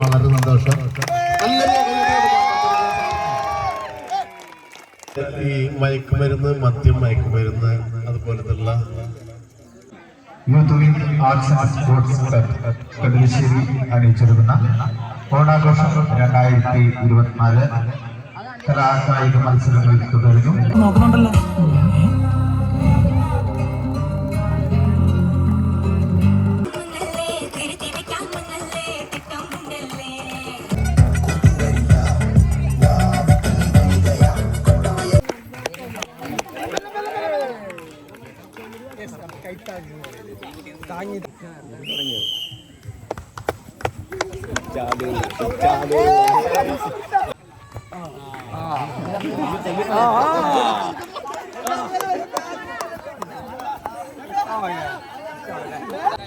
വളരെ സന്തോഷം ഈ മയക്കുമരുന്ന് മദ്യം മയക്കുമരുന്ന് അതുപോലത്തുള്ള youth wing arts and sports club Kaduvassery അണിയിച്ചൊരുക്കുന്ന ഓണാഘോഷം രണ്ടായിരത്തി ഇരുപത്തിനാല് കലാകായിക മത്സരങ്ങൾ തുടരുന്നു. മുന്നല്ലേ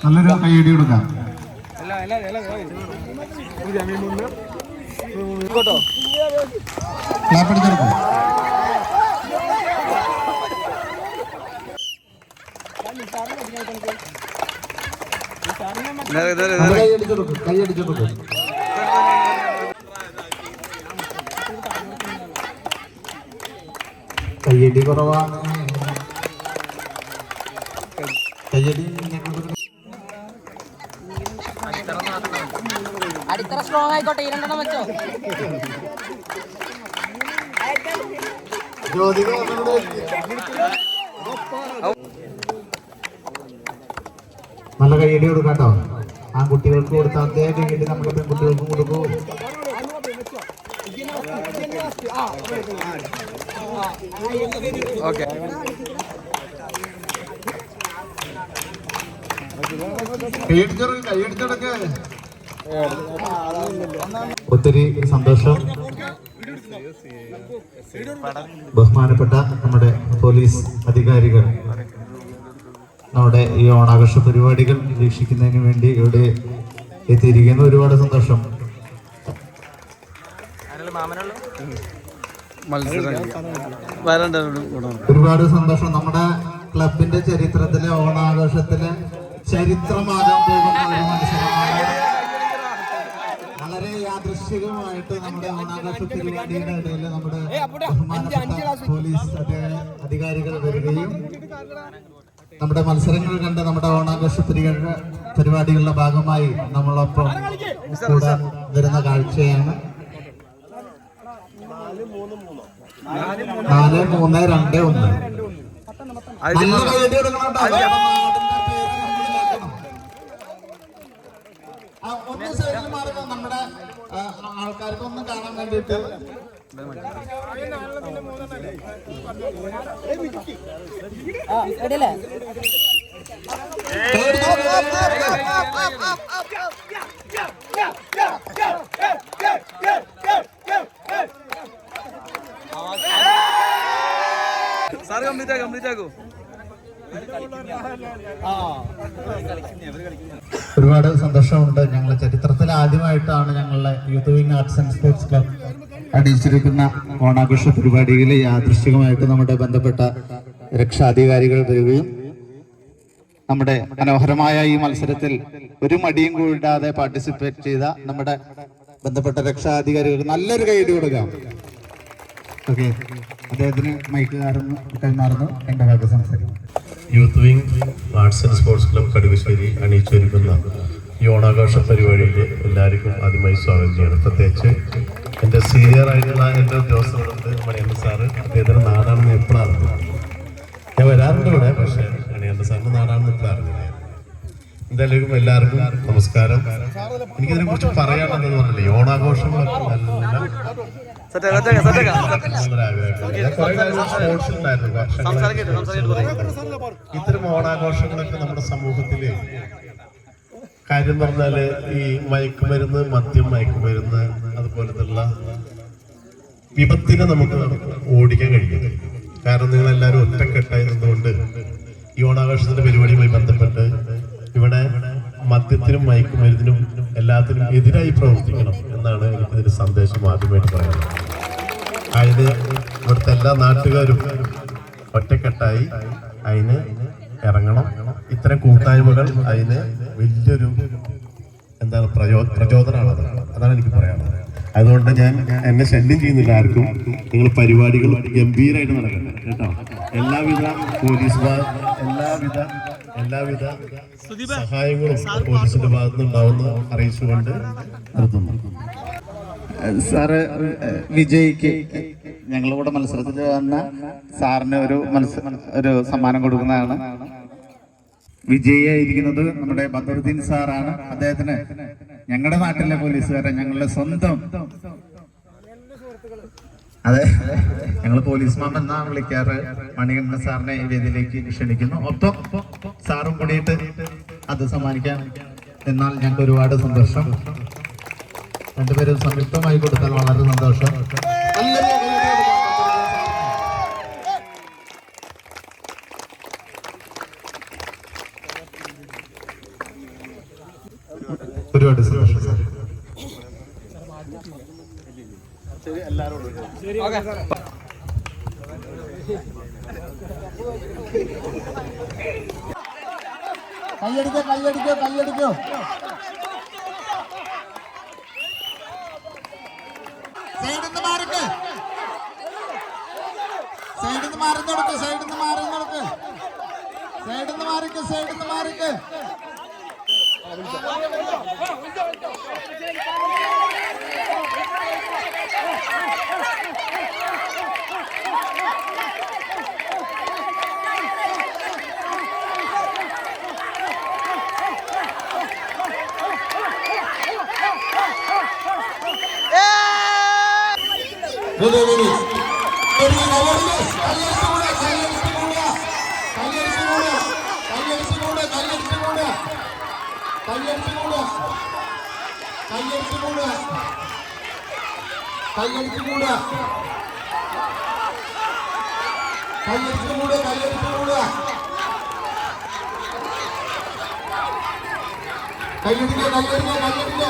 നല്ലൊരു കൈയടി കൊടുക്കാം. ക്ലാപ്പ് അടിച്ചെടുക്കും. കൈയടിച്ചെടുക്കും കൈയടിച്ചെടുക്കും കയ്യടി കുറവാണ്. കയ്യടി അടിത്തറ സ്ട്രോങ് ആയിക്കോട്ടെ ഈ രണ്ടെണ്ണം വെച്ചോ. ജ്യോതിക നല്ല കയ്യടി കൊടുക്കാട്ടോ. ആൺകുട്ടികൾക്ക് കൊടുത്ത അതേ കയ്യടി നമ്മുടെ പെൺകുട്ടികൾക്കും കൊടുക്കൂ. കൈയടിച്ചെടുക്ക്. ഒത്തിരി സന്തോഷം. ബഹുമാനപ്പെട്ട നമ്മുടെ പോലീസ് അധികാരികൾ നമ്മുടെ ഈ ഓണാഘോഷ പരിപാടികൾ നിരീക്ഷിക്കുന്നതിന് വേണ്ടി ഇവിടെ എത്തിയിരിക്കുന്നു. ഒരുപാട് സന്തോഷം. ഒരുപാട് സന്തോഷം. നമ്മുടെ ക്ലബിന്റെ ചരിത്രത്തിലെ ഓണാഘോഷത്തിലെ ചരിത്രമാകാൻ പോകുന്ന ഒരു മത്സരമാണ്. വളരെ യാദൃശ്ചികമായിട്ട് നമ്മുടെ ഓണാഘോഷ പരിപാടിയുടെ ഇടയിൽ നമ്മുടെ ബഹുമാനപ്പെട്ട പോലീസ് അധി- അധികാരികൾ വരികയും നമ്മുടെ മത്സരങ്ങൾ കണ്ട് നമ്മുടെ ഓണാഘോഷ പരിപാടികളുടെ ഭാഗമായി നമ്മളൊപ്പം കൂടാൻ വരുന്ന കാഴ്ചയാണ്. നാല് മൂന്ന് രണ്ട് ഒന്ന് ഒന്ന് സൈഡിൽ മാറുക നമ്മുടെ കാണാൻ റെഡിയല്ലേ ഒരുപാട് സന്തോഷമുണ്ട്. ഞങ്ങൾ ചരിത്രത്തിൽ ആദ്യമായിട്ടാണ് ഞങ്ങളുടെ youth wing arts and sports club അണിയിച്ചിരിക്കുന്ന ഓണാഘോഷ പരിപാടിയിൽ യാദൃശ്ചികമായിട്ട് നമ്മുടെ ബന്ധപ്പെട്ട രക്ഷാധികാരികൾ വരികയും നമ്മുടെ മനോഹരമായ ഈ മത്സരത്തിൽ ഒരു മടിയും കൂടാതെ പാർട്ടിസിപ്പേറ്റ് ചെയ്ത നമ്മുടെ ബന്ധപ്പെട്ട രക്ഷാധികാരികൾ നല്ലൊരു കൈയ്യടി കൊടുക്കാം. ഓക്കെ അദ്ദേഹത്തിന് മൈക്ക് കാരുന്നു കൈമാറുന്നു എന്റെ ഭാഗത്ത് സംസാരിക്കും. Youth wing arts and sports club Kaduvassery അണിയിച്ചൊരുക്കുന്ന ഈ ഓണാഘോഷ പരിപാടിയിൽ എല്ലാവർക്കും ആദ്യമായി സ്വാഗതം ചെയ്യണം. പ്രത്യേകിച്ച് എന്റെ സീനിയർ ആയിട്ടുള്ള എന്റെ ഉദ്യോഗസ്ഥരോട് മണിയണ്ണ സാറ് അദ്ദേഹത്തിന്റെ നാടാണെന്ന് എപ്പോഴും അറിഞ്ഞു ഞാൻ വരാറുണ്ട് ഇവിടെ പക്ഷേ മണിയണ്ണ സാറിന്റെ നാടാണെന്ന് എപ്പോഴും അറിഞ്ഞില്ല. എന്തായാലും എല്ലാവർക്കും നമസ്കാരം. എനിക്കിതിനെ കുറിച്ച് പറയാനുള്ളതെന്ന് പറഞ്ഞില്ലേ ഓണാഘോഷങ്ങളൊക്കെ നല്ല ഇത്തരം ഓണാഘോഷങ്ങളൊക്കെ നമ്മുടെ സമൂഹത്തിൽ കാര്യം പറഞ്ഞാൽ ഈ മയക്കുമരുന്ന് മദ്യം മയക്കുമരുന്ന് അതുപോലത്തുള്ള വിപത്തിനെ നമുക്ക് ഓടിക്കാൻ കഴിയും കാരണം നിങ്ങൾ എല്ലാവരും ഒറ്റക്കെട്ടായി നിന്നുകൊണ്ട് ഈ ഓണാഘോഷത്തിന്റെ പരിപാടിയുമായി ബന്ധപ്പെട്ട് ഇവിടെ മദ്യത്തിനും മയക്കുമരുന്നിനും എല്ലാത്തിനും എതിരായി പ്രവർത്തിക്കണം എന്നാണ് എനിക്കിതിന്റെ സന്ദേശം ആദ്യമായിട്ട് പറയുന്നത്. അതിന് ഇവിടുത്തെ എല്ലാ നാട്ടുകാരും ഒറ്റക്കെട്ടായി അതിന് ഇറങ്ങണം. ഇത്തരം കൂട്ടായ്മകൾ അതിന് വലിയൊരു എന്താണ് പ്രചോ പ്രചോദനമാണ് അതാണ് എനിക്ക് പറയാനുള്ളത്. അതുകൊണ്ട് ഞാൻ എന്നെ ശല്യം ചെയ്യുന്നില്ല ആർക്കും. നിങ്ങൾ പരിപാടികൾ ഗംഭീരമായിട്ട് നടക്കട്ടെ കേട്ടോ? എല്ലാവിധ പോലീസ് ഭാ- എല്ലാവിധ എല്ലാവിധ സഹായങ്ങളും പോലീസിന്റെ ഭാഗത്ത് നിന്നുണ്ടാവുന്ന അറിയിച്ചുകൊണ്ട് നിർത്തുന്നു. സാറ് വിജയിക്ക് ഞങ്ങളുടെ മത്സരത്തിൽ വന്ന സാറിന് ഒരു മത്സ ഒരു സമ്മാനം കൊടുക്കുന്നതാണ്. വിജയിയായിരിക്കുന്നത് നമ്മുടെ ബദറുദ്ദീൻ സാറാണ്. അദ്ദേഹത്തിന് ഞങ്ങളുടെ നാട്ടിലെ പോലീസുകാരെ ഞങ്ങളുടെ സ്വന്തം അതെ. ഞങ്ങൾ പോലീസ് മാം എന്നാണ് വിളിക്കാറ്. മണികണ്ഠൻ സാറിനെ ഈ വേദിയിലേക്ക് ക്ഷണിക്കുന്നു. ഒപ്പം സാറും കൂടിയിട്ട് അത് സമ്മാനിക്കാൻ എന്നാൽ ഞങ്ങൾക്ക് ഒരുപാട് സന്തോഷം. രണ്ടുപേരും സംയുക്തമായി കൊടുത്താൽ വളരെ സന്തോഷം. ഒരുപാട് സന്തോഷം സാർ കൈയടിക്കോ കൈയടിക്കോ. കൈയടിക്കോ സൈഡിൽ നിന്ന് മാറിക്ക് സൈഡിൽ നിന്ന് മാറി നടക്ക് സൈഡിൽ നിന്ന് മാറി നടക്ക് സൈഡിൽ നിന്ന് മാറിക്ക് സൈഡിൽ നിന്ന് മാറിക്ക് കയ്യടിക്കുക കയ്യടിക്കുക കയ്യടിക്കുക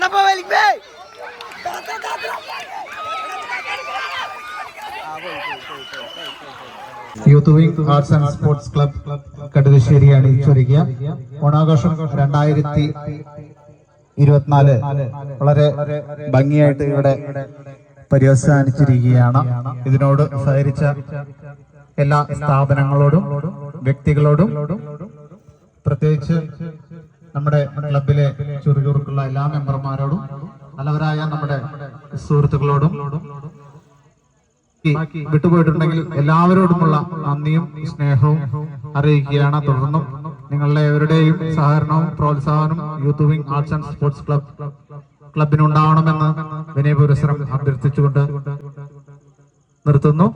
കണ്ടപ്പോ വലിക്കേ youth wing arts and sports club Kadukassery അണിയിച്ചൊരുക്കിയ ഓണാഘോഷം രണ്ടായിരത്തി ഇരുപത്തിനാല് വളരെ ഭംഗിയായിട്ട് ഇവിടെ പര്യവസാനിച്ചിരിക്കുകയാണ്. ഇതിനോട് സഹകരിച്ച എല്ലാ സ്ഥാപനങ്ങളോടും വ്യക്തികളോടും പ്രത്യേകിച്ച് നമ്മുടെ ക്ലബിലെ ചുറുചുറുക്കുള്ള എല്ലാ മെമ്പർമാരോടും നല്ലവരായ നമ്മുടെ സുഹൃത്തുക്കളോടും വിട്ടുപോയിട്ടുണ്ടെങ്കിൽ എല്ലാവരോടുമുള്ള നന്ദിയും സ്നേഹവും അറിയിക്കുകയാണ്. തുടർന്നും നിങ്ങളുടെ എവരുടെയും സഹകരണവും പ്രോത്സാഹനവും youth wing arts and sports club ക്ലബിനുണ്ടാവണമെന്ന് വിനയപുരസ്സരം അഭ്യർത്ഥിച്ചുകൊണ്ട് നിർത്തുന്നു.